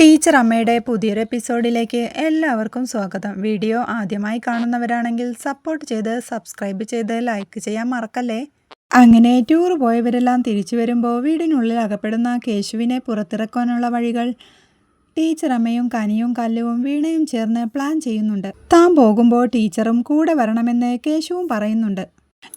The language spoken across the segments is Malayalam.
ടീച്ചർ അമ്മയുടെ പുതിയൊരു എപ്പിസോഡിലേക്ക് എല്ലാവർക്കും സ്വാഗതം. വീഡിയോ ആദ്യമായി കാണുന്നവരാണെങ്കിൽ സപ്പോർട്ട് ചെയ്ത് സബ്സ്ക്രൈബ് ചെയ്ത് ലൈക്ക് ചെയ്യാൻ മറക്കല്ലേ? അങ്ങനെ ടൂർ പോയവരെല്ലാം തിരിച്ചു വരുമ്പോൾ വീടിനുള്ളിൽ അകപ്പെടുന്ന കേശുവിനെ പുറത്തിറക്കാനുള്ള വഴികൾ ടീച്ചർ അമ്മയും കനിയും കല്ലുവും വീണയും ചേർന്ന് പ്ലാൻ ചെയ്യുന്നുണ്ട്. താൻ പോകുമ്പോൾ ടീച്ചറും കൂടെ വരണമെന്ന് കേശുവും പറയുന്നുണ്ട്.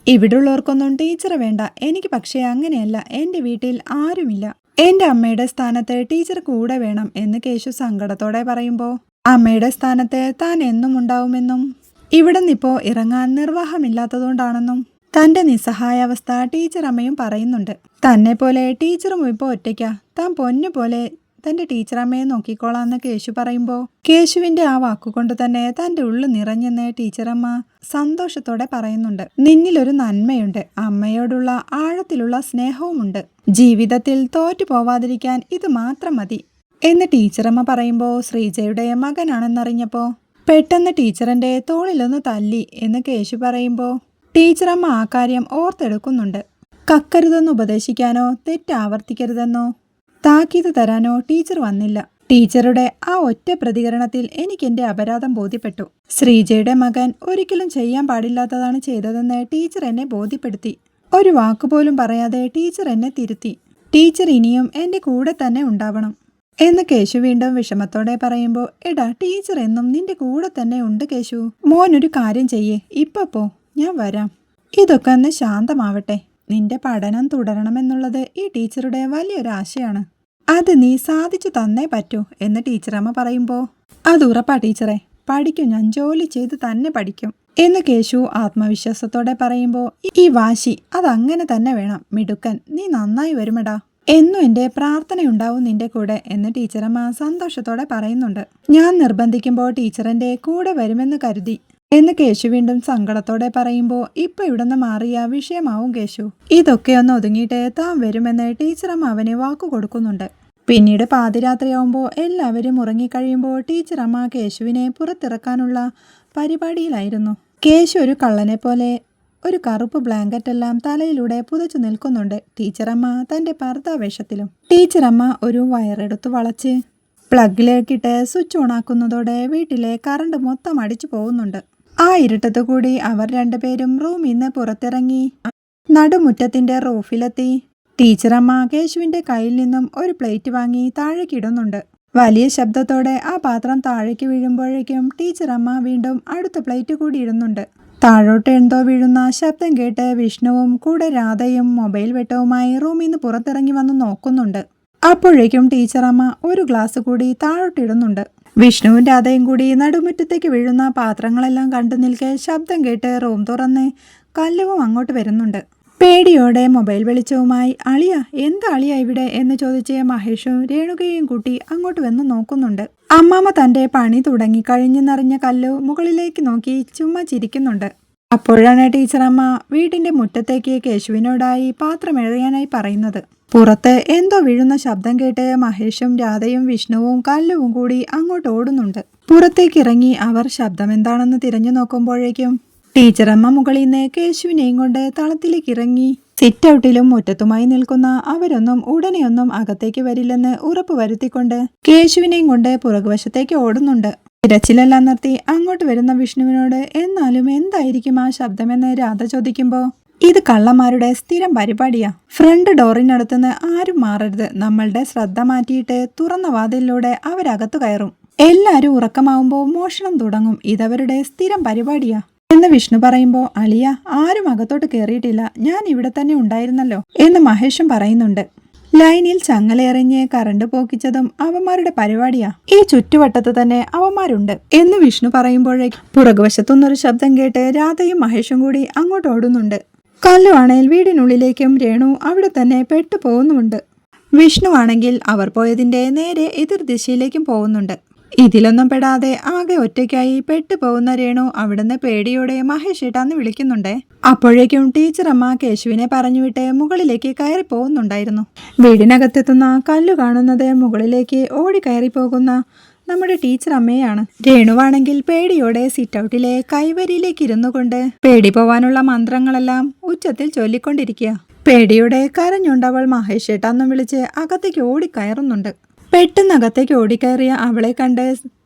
ഇവിടുള്ളവർക്കൊന്നും ടീച്ചർ വേണ്ട. എനിക്ക് പക്ഷേ അങ്ങനെയല്ല. എന്റെ വീട്ടിൽ ആരുമില്ല. എന്റെ അമ്മയുടെ സ്ഥാനത്ത് ടീച്ചർ കൂടെ വേണം എന്ന് കേശു സങ്കടത്തോടെ പറയുമ്പോൾ അമ്മയുടെ സ്ഥാനത്ത് താൻ എന്നും ഉണ്ടാവുമെന്നും ഇവിടെ നിന്നിപ്പോ ഇറങ്ങാൻ നിർവാഹമില്ലാത്തതുകൊണ്ടാണെന്നും തന്റെ നിസ്സഹായാവസ്ഥ ടീച്ചർ അമ്മയും പറയുന്നുണ്ട്. തന്നെ പോലെ ടീച്ചറും ഇപ്പോൾ ഒറ്റയ്ക്ക. താൻ പൊന്നു പോലെ തന്റെ ടീച്ചറമ്മയെ നോക്കിക്കോളാന്ന് കേശു പറയുമ്പോൾ കേശുവിന്റെ ആ വാക്കുകൊണ്ട് തന്നെ തന്റെ ഉള്ളു നിറഞ്ഞെന്ന് ടീച്ചറമ്മ സന്തോഷത്തോടെ പറയുന്നുണ്ട്. നിന്നിലൊരു നന്മയുണ്ട്. അമ്മയോടുള്ള ആഴത്തിലുള്ള സ്നേഹവുമുണ്ട്. ജീവിതത്തിൽ തോറ്റു പോവാതിരിക്കാൻ ഇത് മാത്രം മതി എന്ന് ടീച്ചറമ്മ പറയുമ്പോൾ ശ്രീജയുടെ മകനാണെന്നറിഞ്ഞപ്പോൾ പെട്ടെന്ന് ടീച്ചറിന്റെ തോളിലൊന്ന് തല്ലി എന്ന് കേശു പറയുമ്പോൾ ടീച്ചറമ്മ ആ കാര്യം ഓർത്തെടുക്കുന്നുണ്ട്. കക്കരുതെന്ന് ഉപദേശിക്കാനോ തെറ്റാവർത്തിക്കരുതെന്നോ താക്കീത് തരാനോ ടീച്ചർ വന്നില്ല. ടീച്ചറുടെ ആ ഒറ്റ പ്രതികരണത്തിൽ എനിക്ക് എന്റെ അപരാധം ബോധ്യപ്പെട്ടു. ശ്രീജയുടെ മകൻ ഒരിക്കലും ചെയ്യാൻ പാടില്ലാത്തതാണ് ചെയ്തതെന്ന് ടീച്ചർ എന്നെ ബോധ്യപ്പെടുത്തി. ഒരു വാക്കുപോലും പറയാതെ ടീച്ചർ എന്നെ തിരുത്തി. ടീച്ചർ ഇനിയും എന്റെ കൂടെ തന്നെ ഉണ്ടാവണം. എന്ന് കേശു വീണ്ടും വിഷമത്തോടെ പറയുമ്പോൾ എടാ ടീച്ചർ എന്നും നിന്റെ കൂടെ തന്നെ ഉണ്ട് കേശു. മോനൊരു കാര്യം ചെയ്യേ. ഇപ്പൊ ഞാൻ വരാം. ഇതൊക്കെ ഒന്ന് ശാന്തമാവട്ടെ. നിന്റെ പഠനം തുടരണമെന്നുള്ളത് ഈ ടീച്ചറുടെ വലിയൊരു ആശയാണ് അത് നീ സാധിച്ചു തന്നേ പറ്റൂ എന്ന് ടീച്ചറമ്മ പറയുമ്പോൾ അത് ഉറപ്പാ ടീച്ചറെ പഠിക്കും ഞാൻ ജോലി ചെയ്ത് തന്നെ പഠിക്കും എന്ന് കേശു ആത്മവിശ്വാസത്തോടെ പറയുമ്പോൾ ഈ വാശി അതങ്ങനെ തന്നെ വേണം മിടുക്കൻ നീ നന്നായി വരുമെടാ എന്നും എന്റെ പ്രാർത്ഥനയുണ്ടാവും നിന്റെ കൂടെ എന്ന് ടീച്ചറമ്മ സന്തോഷത്തോടെ പറയുന്നുണ്ട്. ഞാൻ നിർബന്ധിക്കുമ്പോൾ ടീച്ചറിന്റെ കൂടെ വരുമെന്ന് കരുതി എന്ന് കേശു വീണ്ടും സങ്കടത്തോടെ പറയുമ്പോൾ ഇപ്പൊ ഇവിടുന്ന് മാറിയ വിഷയമാവും കേശു. ഇതൊക്കെ ഒന്ന് ഒതുങ്ങിയിട്ട് താൻ വരുമെന്ന് ടീച്ചറമ്മ അവനെ വാക്കു കൊടുക്കുന്നുണ്ട്. പിന്നീട് പാതിരാത്രിയാവുമ്പോൾ എല്ലാവരും ഉറങ്ങിക്കഴിയുമ്പോൾ ടീച്ചറമ്മ കേശുവിനെ പുറത്തിറക്കാനുള്ള പരിപാടിയിലായിരുന്നു. കേശു ഒരു കള്ളനെ പോലെ ഒരു കറുപ്പ് ബ്ലാങ്കറ്റ് എല്ലാം തലയിലൂടെ പുതച്ചു നിൽക്കുന്നുണ്ട് ടീച്ചറമ്മ തന്റെ പർദ്ദാവേഷത്തിലും ടീച്ചറമ്മ ഒരു വയറെടുത്ത് വളച്ച് പ്ലഗിലേക്കിട്ട് സ്വിച്ച് ഓണാക്കുന്നതോടെ വീട്ടിലെ കറണ്ട് മൊത്തം അടിച്ചു പോകുന്നുണ്ട്. ആ ഇരുട്ടത്തുകൂടി അവർ രണ്ടുപേരും റൂമിൽ നിന്ന് പുറത്തിറങ്ങി. നടുമുറ്റത്തിന്റെ റൂഫിലെത്തി. ടീച്ചറമ്മ കേശുവിന്റെ കയ്യിൽ നിന്നും ഒരു പ്ലേറ്റ് വാങ്ങി താഴേക്കിടുന്നുണ്ട് വലിയ ശബ്ദത്തോടെ ആ പാത്രം താഴേക്ക് വീഴുമ്പോഴേക്കും ടീച്ചറമ്മ വീണ്ടും അടുത്ത പ്ലേറ്റ് കൂടി ഇടുന്നുണ്ട്. താഴോട്ട് എന്തോ വീഴുന്ന ശബ്ദം കേട്ട് വിഷ്ണുവും കൂടെ രാധയും മൊബൈൽ വെട്ടവുമായി റൂമിൽ നിന്ന് പുറത്തിറങ്ങി വന്ന് നോക്കുന്നുണ്ട്. അപ്പോഴേക്കും ടീച്ചറമ്മ ഒരു ഗ്ലാസ് കൂടി താഴോട്ടിടുന്നുണ്ട് വിഷ്ണുവും രാധയും കൂടി നടുമുറ്റത്തേക്ക് വീഴുന്ന പാത്രങ്ങളെല്ലാം കണ്ടു നിൽക്കെ ശബ്ദം കേട്ട് റൂം തുറന്ന് കല്ലുവും അങ്ങോട്ട് വരുന്നുണ്ട്. പേടിയോടെ മൊബൈൽ വെളിച്ചവുമായി അളിയ എന്താ അളിയ ഇവിടെ? എന്ന് ചോദിച്ച് മഹേഷും രേണുകയും കൂട്ടി അങ്ങോട്ട് വന്ന് നോക്കുന്നുണ്ട്. അമ്മാമ്മ തന്റെ പണി തുടങ്ങി കഴിഞ്ഞെന്നറിഞ്ഞ കല്ലു മുകളിലേക്ക് നോക്കി ചുമ്മാ ചിരിക്കുന്നുണ്ട്. അപ്പോഴാണ് ടീച്ചറമ്മ വീടിന്റെ മുറ്റത്തേക്ക് കേശുവിനോടായി പാത്രം എഴയാനായി പറയുന്നത്. പുറത്ത് എന്തോ വീഴുന്ന ശബ്ദം കേട്ട് മഹേഷും രാധയും വിഷ്ണുവും കല്ലുവും കൂടി അങ്ങോട്ട് ഓടുന്നുണ്ട്. പുറത്തേക്ക് ഇറങ്ങി അവർ ശബ്ദം എന്താണെന്ന് തിരഞ്ഞു നോക്കുമ്പോഴേക്കും ടീച്ചറമ്മ മുകളിൽ നിന്ന് കേശുവിനെയും കൊണ്ട് തളത്തിലേക്ക് ഇറങ്ങി. സിറ്റ് ഔട്ടിലും മുറ്റത്തുമായി നിൽക്കുന്ന അവരൊന്നും ഉടനെയൊന്നും അകത്തേക്ക് വരില്ലെന്ന് ഉറപ്പ് വരുത്തിക്കൊണ്ട് കേശുവിനെയും കൊണ്ട് പുറകുവശത്തേക്ക് ഓടുന്നുണ്ട്. തിരച്ചിലെല്ലാം നിർത്തി അങ്ങോട്ട് വരുന്ന വിഷ്ണുവിനോട് എന്നാലും എന്തായിരിക്കും ആ ശബ്ദമെന്ന് രാധ ചോദിക്കുമ്പോ ഇത് കള്ളന്മാരുടെ സ്ഥിരം പരിപാടിയാ. ഫ്രണ്ട് ഡോറിനടുത്തുനിന്ന് ആരും മാറരുത്. നമ്മളുടെ ശ്രദ്ധ മാറ്റിയിട്ട് തുറന്ന വാതിലിലൂടെ അവരകത്തു കയറും. എല്ലാരും ഉറക്കമാവുമ്പോൾ മോഷണം തുടങ്ങും. ഇതവരുടെ സ്ഥിരം പരിപാടിയാ. എന്ന് വിഷ്ണു പറയുമ്പോൾ അളിയ ആരും അകത്തോട്ട് കയറിയിട്ടില്ല ഞാൻ ഇവിടെ തന്നെ ഉണ്ടായിരുന്നല്ലോ എന്ന് മഹേഷും പറയുന്നുണ്ട്. ലൈനിൽ ചങ്ങലയെറിഞ്ഞ് കറണ്ട് പോക്കിച്ചതും അവന്മാരുടെ പരിപാടിയാ. ഈ ചുറ്റുവട്ടത്ത് തന്നെ അവന്മാരുണ്ട് എന്ന് വിഷ്ണു പറയുമ്പോഴേക്ക് പുറകുവശത്തുനിന്നൊരു ശബ്ദം കേട്ട് രാധയും മഹേഷും കൂടി അങ്ങോട്ട് ഓടുന്നുണ്ട്. കല്ലുവാണേൽ വീടിനുള്ളിലേക്കും രേണു അവിടെ തന്നെ പെട്ടു പോകുന്നുമുണ്ട് വിഷ്ണു ആണെങ്കിൽ അവർ പോയതിന്റെ നേരെ എതിർ ദിശയിലേക്കും പോകുന്നുണ്ട്. ഇതിലൊന്നും പെടാതെ ആകെ ഒറ്റയ്ക്കായി പെട്ടുപോകുന്ന രേണു അവിടുന്ന് പേടിയോടെ മഹേഷ് ഏട്ടാന്ന് വിളിക്കുന്നുണ്ടേ. അപ്പോഴേക്കും ടീച്ചറമ്മ കേശുവിനെ പറഞ്ഞുവിട്ട് മുകളിലേക്ക് കയറി പോകുന്നുണ്ടായിരുന്നു വീടിനകത്തെത്തുന്ന കല്ലു കാണുന്നത് മുകളിലേക്ക് ഓടി കയറി പോകുന്ന നമ്മുടെ ടീച്ചർ അമ്മയാണ്. രേണുവാണെങ്കിൽ പേടിയോടെ സിറ്റ് ഔട്ടിലെ കൈവരിയിലേക്ക് ഇരുന്നു കൊണ്ട് പേടി പോവാനുള്ള മന്ത്രങ്ങളെല്ലാം ഉച്ചത്തിൽ ചൊല്ലിക്കൊണ്ടിരിക്കുക. പേടിയുടെ കരഞ്ഞുണ്ടവൾ മഹേഷ് ഏട്ടാന്നും വിളിച്ച് അകത്തേക്ക് ഓടിക്കയറുന്നുണ്ട്. പെട്ടെന്ന് അകത്തേക്ക് ഓടിക്കയറിയ അവളെ കണ്ട്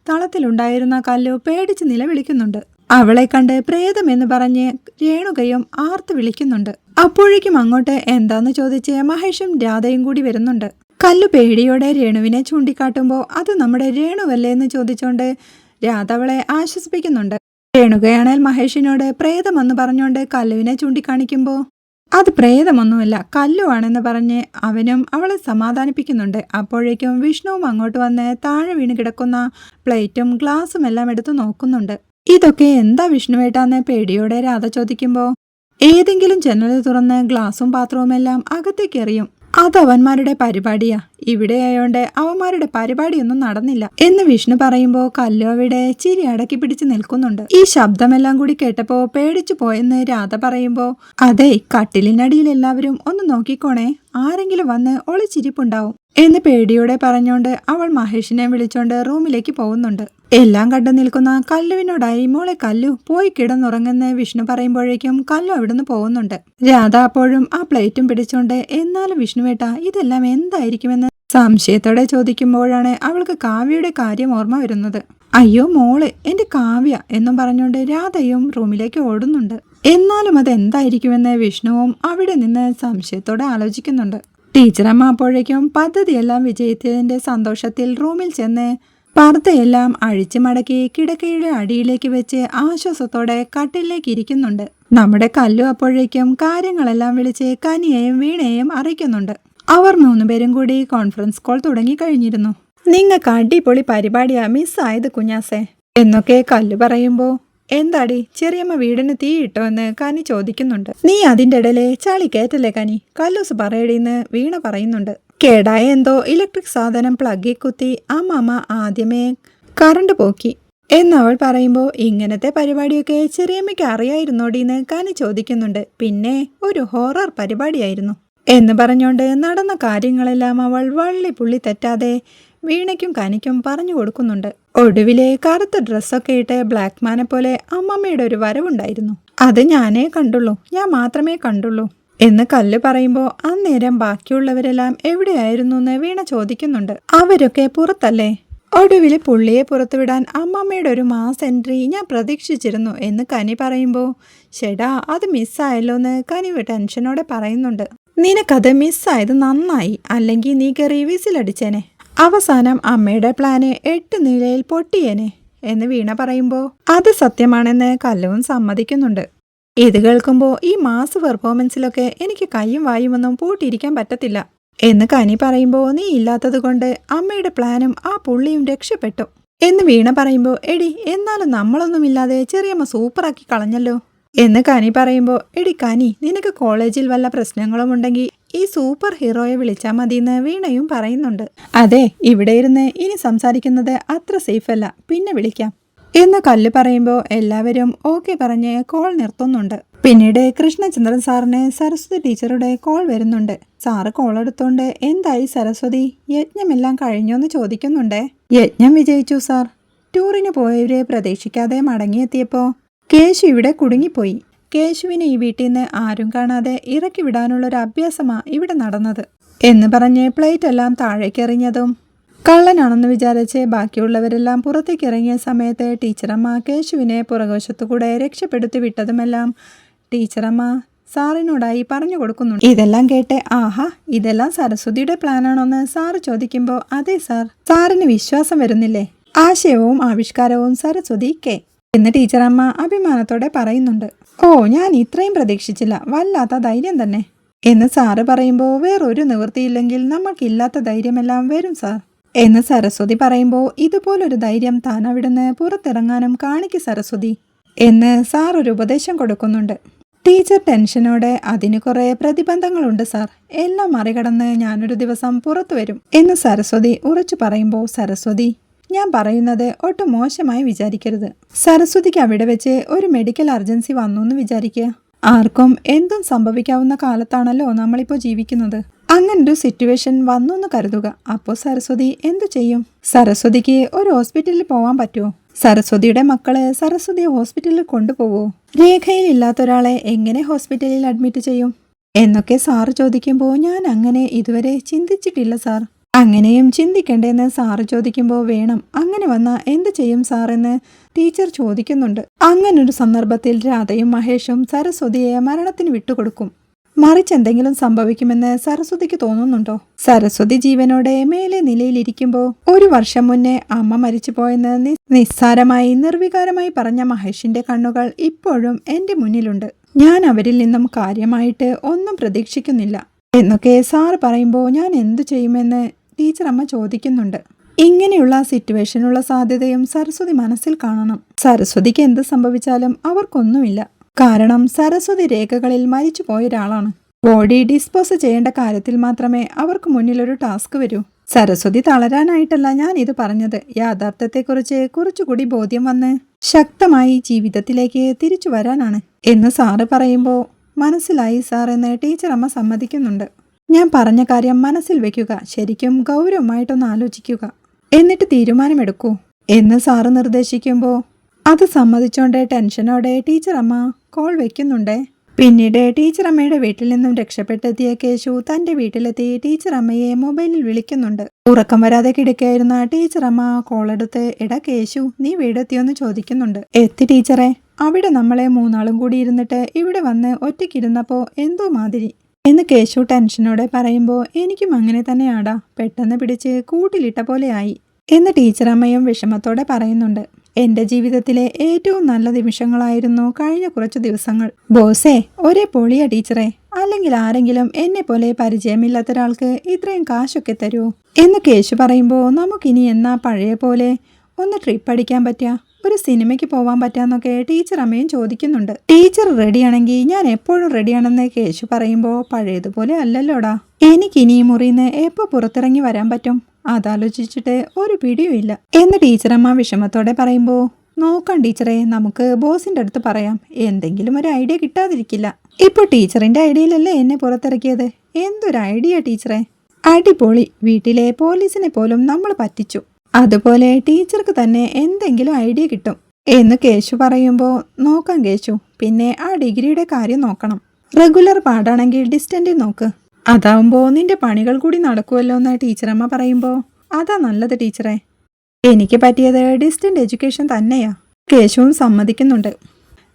തളത്തിലുണ്ടായിരുന്ന കല്ലു പേടിച്ച് നിലവിളിക്കുന്നുണ്ട്. അവളെ കണ്ട് പ്രേതമെന്ന് പറഞ്ഞ് രേണുകയും ആർത്ത് വിളിക്കുന്നുണ്ട്. അപ്പോഴേക്കും അങ്ങോട്ട് എന്താന്ന് ചോദിച്ച് മഹേഷും രാധയും കൂടി വരുന്നുണ്ട്. കല്ലു പേടിയോടെ രേണുവിനെ ചൂണ്ടിക്കാട്ടുമ്പോൾ അത് നമ്മുടെ രേണുവല്ലേ എന്ന് ചോദിച്ചുകൊണ്ട് രാധവളെ ആശ്വസിപ്പിക്കുന്നുണ്ട്. രേണുകയാണേൽ മഹേഷിനോട് പ്രേതമെന്ന് പറഞ്ഞുകൊണ്ട് കല്ലുവിനെ ചൂണ്ടിക്കാണിക്കുമ്പോൾ അത് പ്രേതമൊന്നുമല്ല കല്ലുവാണെന്ന് പറഞ്ഞ് അവനും അവളെ സമാധാനിപ്പിക്കുന്നുണ്ട്. അപ്പോഴേക്കും വിഷ്ണുവും അങ്ങോട്ട് വന്ന് താഴെ വീണ് കിടക്കുന്ന പ്ലേറ്റും ഗ്ലാസും എല്ലാം എടുത്തു നോക്കുന്നുണ്ട്. ഇതൊക്കെ എന്താ വിഷ്ണുവേട്ടാന്ന് പേടിയോടെ രാധ ചോദിക്കുമ്പോൾ ഏതെങ്കിലും ജനൽ തുറന്ന് ഗ്ലാസും പാത്രവും എല്ലാം അകത്തേക്ക് എറിയും അത് അവന്മാരുടെ പരിപാടിയാ. ഇവിടെ ആയോണ്ട് അവന്മാരുടെ പരിപാടിയൊന്നും നടന്നില്ല. എന്ന് വിഷ്ണു പറയുമ്പോ കല്ലോവിടെ ചിരി അടക്കി പിടിച്ചു നിൽക്കുന്നുണ്ട്. ഈ ശബ്ദമെല്ലാം കൂടി കേട്ടപ്പോ പേടിച്ചു പോയെന്ന് രാധ പറയുമ്പോ അതെ കട്ടിലിനടിയിൽ എല്ലാവരും ഒന്ന് നോക്കിക്കോണേ. ആരെങ്കിലും വന്ന് ഒളിച്ചിരിപ്പുണ്ടാവും. എന്ന് പേടിയോടെ പറഞ്ഞോണ്ട് അവൾ മഹേഷിനെ വിളിച്ചോണ്ട് റൂമിലേക്ക് പോകുന്നുണ്ട്. എല്ലാം കണ്ടു നിൽക്കുന്ന കല്ലുവിനോടായി മോളെ കല്ലു പോയി കിടന്നുറങ്ങുന്ന വിഷ്ണു പറയുമ്പോഴേക്കും കല്ലു അവിടുന്ന് പോകുന്നുണ്ട്. രാധ അപ്പോഴും ആ പ്ലേറ്റും പിടിച്ചോണ്ട് എന്നാലും വിഷ്ണുവേട്ട ഇതെല്ലാം എന്തായിരിക്കുമെന്ന്? സംശയത്തോടെ ചോദിക്കുമ്പോഴാണ് അവൾക്ക് കാവ്യയുടെ കാര്യം ഓർമ്മ വരുന്നത്. അയ്യോ മോൾ എന്റെ കാവ്യ എന്നും പറഞ്ഞുകൊണ്ട് രാധയും റൂമിലേക്ക് ഓടുന്നുണ്ട്. എന്നാലും അത് എന്തായിരിക്കുമെന്ന് വിഷ്ണുവും അവിടെ നിന്ന് സംശയത്തോടെ ആലോചിക്കുന്നുണ്ട്. ടീച്ചറമ്മ അപ്പോഴേക്കും പദ്ധതിയെല്ലാം വിജയിച്ചതിന്റെ സന്തോഷത്തിൽ റൂമിൽ ചെന്ന് പർദ്ദയെല്ലാം അഴിച്ചു മടക്കി കിടക്കയുടെ അടിയിലേക്ക് വെച്ച് ആശ്വാസത്തോടെ കട്ടിലേക്ക് ഇരിക്കുന്നുണ്ട്. നമ്മുടെ കല്ലു അപ്പോഴേക്കും കാര്യങ്ങളെല്ലാം വിളിച്ച് കനിയെയും വീണയെയും അറിയിക്കുന്നുണ്ട്. അവർ മൂന്നുപേരും കൂടി കോൺഫറൻസ് കോൾ തുടങ്ങി കഴിഞ്ഞിരുന്നു നിങ്ങൾക്ക് അടിപൊളി പരിപാടിയാ മിസ്സായത് കുഞ്ഞാസേ എന്നൊക്കെ കല്ലു പറയുമ്പോ എന്താടി ചെറിയമ്മ വീടിന് തീയിട്ടോ എന്ന് കനി ചോദിക്കുന്നുണ്ട്. നീ അതിന്റെ ഇടയിലെ ചളി കേറ്റല്ലേ കനി? കല്ലൂസ് പറയടിന്ന് വീണ പറയുന്നുണ്ട്. കേടായ എന്തോ ഇലക്ട്രിക് സാധനം പ്ലഗിൽ കുത്തി ആ മാമ ആദ്യമേ കറണ്ട് പോക്കി. എന്നവൾ പറയുമ്പോൾ ഇങ്ങനത്തെ പരിപാടിയൊക്കെ ചെറിയമ്മയ്ക്ക് അറിയായിരുന്നോടീന്ന് കനി ചോദിക്കുന്നുണ്ട്. പിന്നെ ഒരു ഹൊറർ പരിപാടിയായിരുന്നു. എന്ന് പറഞ്ഞുകൊണ്ട് നടന്ന കാര്യങ്ങളെല്ലാം അവൾ വള്ളി പുള്ളി തെറ്റാതെ വീണയ്ക്കും കനിക്കും പറഞ്ഞു കൊടുക്കുന്നുണ്ട്. ഒടുവിലെ കറുത്ത ഡ്രസ്സൊക്കെ ഇട്ട് ബ്ലാക്ക് മാനെ പോലെ അമ്മമ്മയുടെ ഒരു വരവുണ്ടായിരുന്നു. അത് ഞാനേ കണ്ടുള്ളൂ. ഞാൻ മാത്രമേ കണ്ടുള്ളൂ. എന്ന് കല്ല് പറയുമ്പോൾ അന്നേരം ബാക്കിയുള്ളവരെല്ലാം എവിടെയായിരുന്നു എന്ന് വീണ ചോദിക്കുന്നുണ്ട്. അവരൊക്കെ പുറത്തല്ലേ? ഒടുവിൽ പുള്ളിയെ പുറത്തുവിടാൻ അമ്മമ്മയുടെ ഒരു മാസ് എൻട്രി ഞാൻ പ്രതീക്ഷിച്ചിരുന്നു എന്ന് കനി പറയുമ്പോൾ ഷെടാ അത് മിസ്സായല്ലോ എന്ന് കനി ടെൻഷനോടെ പറയുന്നുണ്ട്. നിനക്കത് മിസ്സായത് നന്നായി. അല്ലെങ്കിൽ നീ കയറി വിസിലടിച്ചേനെ. അവസാനം അമ്മയുടെ പ്ലാന് എട്ട് നിലയിൽ പൊട്ടിയേനെ. എന്ന് വീണ പറയുമ്പോൾ അത് സത്യമാണെന്ന് കല്ലവും സമ്മതിക്കുന്നുണ്ട്. ഇത് കേൾക്കുമ്പോൾ ഈ മാസ് പെർഫോമൻസിലൊക്കെ എനിക്ക് കൈയും വായുമൊന്നും പൂട്ടിയിരിക്കാൻ പറ്റത്തില്ല. എന്ന് കനി പറയുമ്പോൾ നീ ഇല്ലാത്തത് കൊണ്ട് അമ്മയുടെ പ്ലാനും ആ പുള്ളിയും രക്ഷപ്പെട്ടു. എന്ന് വീണ പറയുമ്പോൾ എടി എന്നാലും നമ്മളൊന്നുമില്ലാതെ ചെറിയമ്മ സൂപ്പറാക്കി കളഞ്ഞല്ലോ. എന്ന് കനി പറയുമ്പോൾ എടി കനി നിനക്ക് കോളേജിൽ വല്ല പ്രശ്നങ്ങളും ഉണ്ടെങ്കിൽ ഈ സൂപ്പർ ഹീറോയെ വിളിച്ചാൽ മതിയെന്ന് വീണയും പറയുന്നുണ്ട്. അതെ ഇവിടെ ഇരുന്ന് ഇനി സംസാരിക്കുന്നത് അത്ര സേഫ് അല്ല പിന്നെ വിളിക്കാം. എന്ന് കല്ല് പറയുമ്പോൾ എല്ലാവരും ഓക്കെ പറഞ്ഞ് കോൾ നിർത്തുന്നുണ്ട്. പിന്നീട് കൃഷ്ണചന്ദ്രൻ സാറിന് സരസ്വതി ടീച്ചറുടെ കോൾ വരുന്നുണ്ട്. സാറ് കോൾ എടുത്തോണ്ട് എന്തായി സരസ്വതി? യജ്ഞമെല്ലാം കഴിഞ്ഞോന്ന് ചോദിക്കുന്നുണ്ട്. യജ്ഞം വിജയിച്ചു സാർ. ടൂറിന് പോയവരെ പ്രതീക്ഷിക്കാതെ മടങ്ങിയെത്തിയപ്പോൾ കേശു ഇവിടെ കുടുങ്ങിപ്പോയി. കേശുവിനെ ഈ വീട്ടിൽ നിന്ന് ആരും കാണാതെ ഇറക്കി വിടാനുള്ള ഒരു അഭ്യാസമാ ഇവിടെ നടന്നത് എന്ന് പറഞ്ഞ് പ്ലേറ്റ് എല്ലാം താഴേക്കെറിഞ്ഞതും കള്ളനാണെന്ന് വിചാരിച്ച് ബാക്കിയുള്ളവരെല്ലാം പുറത്തേക്ക് ഇറങ്ങിയ സമയത്ത് ടീച്ചറമ്മ കേശുവിനെ പുറകുവശത്തുകൂടെ രക്ഷപ്പെടുത്തി വിട്ടതുമെല്ലാം ടീച്ചറമ്മ സാറിനോടായി പറഞ്ഞു കൊടുക്കുന്നുണ്ട്. ഇതെല്ലാം കേട്ട് ആഹാ ഇതെല്ലാം സരസ്വതിയുടെ പ്ലാനാണോന്ന് സാറ് ചോദിക്കുമ്പോൾ അതെ സാർ സാറിന് വിശ്വാസം വരുന്നില്ലേ? ആശയവും ആവിഷ്കാരവും സരസ്വതി കെ. എന്ന് ടീച്ചറമ്മ അഭിമാനത്തോടെ പറയുന്നുണ്ട്. ഓ ഞാൻ ഇത്രയും പ്രതീക്ഷിച്ചില്ല വല്ലാത്ത ധൈര്യം തന്നെ. എന്ന് സാറ് പറയുമ്പോൾ വേറൊരു നിവൃത്തിയില്ലെങ്കിൽ നമ്മൾക്കില്ലാത്ത ധൈര്യമെല്ലാം വരും സാർ. എന്ന് സരസ്വതി പറയുമ്പോൾ ഇതുപോലൊരു ധൈര്യം താൻ അവിടുന്ന് പുറത്തിറങ്ങാനും കാണിക്ക് സരസ്വതി എന്ന് സാർ ഒരു ഉപദേശം കൊടുക്കുന്നുണ്ട്. ടീച്ചർ ടെൻഷനോടെ അതിന് കുറേ പ്രതിബന്ധങ്ങളുണ്ട് സാർ. എല്ലാം മറികടന്ന് ഞാനൊരു ദിവസം പുറത്തു വരും എന്ന് സരസ്വതി ഉറച്ചു പറയുമ്പോൾ സരസ്വതി ഞാൻ പറയുന്നത് ഒട്ടും മോശമായി വിചാരിക്കരുത്. സരസ്വതിക്ക് അവിടെ വെച്ച് ഒരു മെഡിക്കൽ അർജൻസി വന്നു എന്ന് വിചാരിക്കുക ആർക്കും എന്തും സംഭവിക്കാവുന്ന കാലത്താണല്ലോ നമ്മളിപ്പോൾ ജീവിക്കുന്നത്. അങ്ങനൊരു സിറ്റുവേഷൻ വന്നു എന്ന് കരുതുക. അപ്പോൾ സരസ്വതി എന്തു ചെയ്യും? സരസ്വതിക്ക് ഒരു ഹോസ്പിറ്റലിൽ പോവാൻ പറ്റുമോ സരസ്വതിയുടെ മക്കളെ സരസ്വതിയെ ഹോസ്പിറ്റലിൽ കൊണ്ടുപോവോ? രേഖയിൽ ഇല്ലാത്ത ഒരാളെ എങ്ങനെ ഹോസ്പിറ്റലിൽ അഡ്മിറ്റ് ചെയ്യും? എന്നൊക്കെ സാറ് ചോദിക്കുമ്പോൾ ഞാൻ അങ്ങനെ ഇതുവരെ ചിന്തിച്ചിട്ടില്ല സാർ അങ്ങനെയും ചിന്തിക്കണ്ടേന്ന് സാറ് ചോദിക്കുമ്പോൾ വേണം. അങ്ങനെ വന്ന എന്ത് ചെയ്യും സാർ എന്ന് ടീച്ചർ ചോദിക്കുന്നുണ്ട്. അങ്ങനൊരു സന്ദർഭത്തിൽ രാധയും മഹേഷും സരസ്വതിയെ മരണത്തിന് വിട്ടുകൊടുക്കും. മറിച്ച് എന്തെങ്കിലും സംഭവിക്കുമെന്ന് സരസ്വതിക്ക് തോന്നുന്നുണ്ടോ? സരസ്വതി ജീവനോടെ മേലെ നിലയിലിരിക്കുമ്പോൾ ഒരു വർഷം മുന്നേ അമ്മ മരിച്ചു പോയെന്ന് നിസ്സാരമായി നിർവികാരമായി പറഞ്ഞ മഹേഷിന്റെ കണ്ണുകൾ ഇപ്പോഴും എന്റെ മുന്നിലുണ്ട്. ഞാൻ അവരിൽ നിന്നും കാര്യമായിട്ട് ഒന്നും പ്രതീക്ഷിക്കുന്നില്ല. എന്നൊക്കെ സാർ പറയുമ്പോൾ ഞാൻ എന്തു ചെയ്യുമെന്ന് ടീച്ചർ അമ്മ ചോദിക്കുന്നുണ്ട്. ഇങ്ങനെയുള്ള സിറ്റുവേഷനുള്ള സാധ്യതയും സരസ്വതി മനസ്സിൽ കാണണം. സരസ്വതിക്ക് എന്ത് സംഭവിച്ചാലും അവർക്കൊന്നുമില്ല. കാരണം സരസ്വതി രേഖകളിൽ മരിച്ചു പോയ ഒരാളാണ് ബോഡി ഡിസ്പോസ് ചെയ്യേണ്ട കാര്യത്തിൽ മാത്രമേ അവർക്ക് മുന്നിലൊരു ടാസ്ക് വരൂ. സരസ്വതി തളരാനായിട്ടല്ല ഞാൻ ഇത് പറഞ്ഞത്. യാഥാർത്ഥ്യത്തെക്കുറിച്ച് കുറച്ചുകൂടി ബോധ്യം വന്ന് ശക്തമായി ജീവിതത്തിലേക്ക് തിരിച്ചു വരാനാണ്. എന്ന് സാറ് പറയുമ്പോൾ മനസ്സിലായി സാർ എന്ന് ടീച്ചർ അമ്മ സമ്മതിക്കുന്നുണ്ട്. ഞാൻ പറഞ്ഞ കാര്യം മനസ്സിൽ വെക്കുക. ശരിക്കും ഗൗരവമായിട്ടൊന്ന് ആലോചിക്കുക. എന്നിട്ട് തീരുമാനമെടുക്കൂ. എന്ന് സാറ് നിർദ്ദേശിക്കുമ്പോൾ അത് സമ്മതിച്ചോണ്ട് ടെൻഷനോടെ ടീച്ചർ അമ്മ കോൾ വെക്കുന്നുണ്ടേ. പിന്നീട് ടീച്ചർ അമ്മയുടെ വീട്ടിൽ നിന്നും രക്ഷപ്പെട്ടെത്തിയ കേശു തന്റെ വീട്ടിലെത്തി ടീച്ചർ അമ്മയെ മൊബൈലിൽ വിളിക്കുന്നുണ്ട്. ഉറക്കം വരാതെ കിടക്കായിരുന്ന ടീച്ചർ അമ്മ കോളെടുത്ത് എടാ കേശു നീ വീടെത്തിയോന്ന് ചോദിക്കുന്നുണ്ട്. എത്തി ടീച്ചറെ അവിടെ നമ്മളെ മൂന്നാളും കൂടി ഇരുന്നിട്ട് ഇവിടെ വന്ന് ഒറ്റയ്ക്കിരുന്നപ്പോ എന്തോ മാതിരി. എന്ന് കേശു ടെൻഷനോടെ പറയുമ്പോൾ എനിക്കും അങ്ങനെ തന്നെയാടാ പെട്ടെന്ന് പിടിച്ച് കൂട്ടിലിട്ട പോലെയായി എന്ന് ടീച്ചറമ്മയും വിഷമത്തോടെ പറയുന്നുണ്ട്. എന്റെ ജീവിതത്തിലെ ഏറ്റവും നല്ല നിമിഷങ്ങളായിരുന്നു കഴിഞ്ഞ കുറച്ച് ദിവസങ്ങൾ. ബോസേ ഒരേ പൊളിയ ടീച്ചറെ. അല്ലെങ്കിൽ ആരെങ്കിലും എന്നെ പോലെ പരിചയമില്ലാത്ത ഒരാൾക്ക് ഇത്രയും കാശൊക്കെ തരുമോ എന്ന് കേശു പറയുമ്പോൾ നമുക്കിനി എന്നാ പഴയ പോലെ ഒന്ന് ട്രിപ്പ് അടിക്കാൻ പറ്റുക ഒരു സിനിമയ്ക്ക് പോവാൻ പറ്റാന്നൊക്കെ ടീച്ചർ അമ്മയും ചോദിക്കുന്നുണ്ട്. ടീച്ചർ റെഡിയാണെങ്കിൽ ഞാൻ എപ്പോഴും റെഡിയാണെന്ന് കേശു പറയുമ്പോൾ പഴയതുപോലെ അല്ലല്ലോടാ. എനിക്കിനി മുറിന്ന് എപ്പോ പുറത്തിറങ്ങി വരാൻ പറ്റും? അതാലോചിച്ചിട്ട് ഒരു പിടിയുമില്ല. എന്ന് ടീച്ചറമ്മ വിഷമത്തോടെ പറയുമ്പോൾ നോക്കാം ടീച്ചറെ നമുക്ക് ബോസിന്റെ അടുത്ത് പറയാം. എന്തെങ്കിലും ഒരു ഐഡിയ കിട്ടാതിരിക്കില്ല. ഇപ്പൊ ടീച്ചറിന്റെ ഐഡിയയിലല്ലേ എന്നെ പുറത്തിറക്കിയത്? എന്തൊരു ഐഡിയ ടീച്ചറെ. അടിപൊളി. വീട്ടിലെ പോലീസിനെ പോലും നമ്മൾ പറ്റിച്ചു. അതുപോലെ ടീച്ചർക്ക് തന്നെ എന്തെങ്കിലും ഐഡിയ കിട്ടും. എന്ന് കേശു പറയുമ്പോൾ നോക്കാം കേശു. പിന്നെ ആ ഡിഗ്രിയുടെ കാര്യം നോക്കണം. റെഗുലർ പാടാണെങ്കിൽ ഡിസ്റ്റന്റിൽ നോക്ക്. അതാവുമ്പോൾ നിന്റെ പണികൾ കൂടി നടക്കുമല്ലോ എന്ന് ടീച്ചറമ്മ പറയുമ്പോ. അതാ നല്ലത് ടീച്ചറെ. എനിക്ക് പറ്റിയത് ഡിസ്റ്റന്റ് എഡ്യൂക്കേഷൻ തന്നെയാ. കേശവും സമ്മതിക്കുന്നുണ്ട്.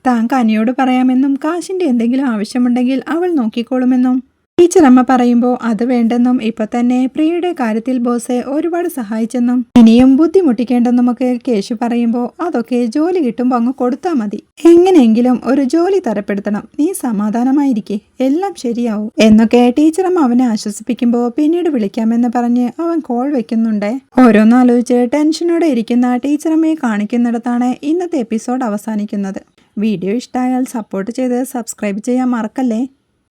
താങ്ക് അനിയോട് പറയാമെന്നും കാശിന്റെ എന്തെങ്കിലും ആവശ്യമുണ്ടെങ്കിൽ അവൾ നോക്കിക്കോളുമെന്നും. ടീച്ചറമ്മ പറയുമ്പോൾ അത് വേണ്ടെന്നും ഇപ്പൊ തന്നെ പ്രിയയുടെ കാര്യത്തിൽ ബോസെ ഒരുപാട് സഹായിച്ചെന്നും ഇനിയും ബുദ്ധിമുട്ടിക്കേണ്ടെന്നുമൊക്കെ കേശു പറയുമ്പോൾ അതൊക്കെ ജോലി കിട്ടുമ്പോൾ അങ്ങ് കൊടുത്താൽ മതി. എങ്ങനെയെങ്കിലും ഒരു ജോലി തരപ്പെടുത്തണം. നീ സമാധാനമായിരിക്കെ. എല്ലാം ശരിയാവും. എന്നൊക്കെ ടീച്ചറമ്മ അവനെ ആശ്വസിപ്പിക്കുമ്പോൾ പിന്നീട് വിളിക്കാമെന്ന് പറഞ്ഞ് അവൻ കോൾ വെക്കുന്നുണ്ടേ. ഓരോന്നാലോചിച്ച് ടെൻഷനോടെ ഇരിക്കുന്ന ടീച്ചറമ്മയെ കാണിക്കുന്നിടത്താണ് ഇന്നത്തെ എപ്പിസോഡ് അവസാനിക്കുന്നത്. വീഡിയോ ഇഷ്ടമായാൽ സപ്പോർട്ട് ചെയ്ത് സബ്സ്ക്രൈബ് ചെയ്യാൻ മറക്കല്ലേ?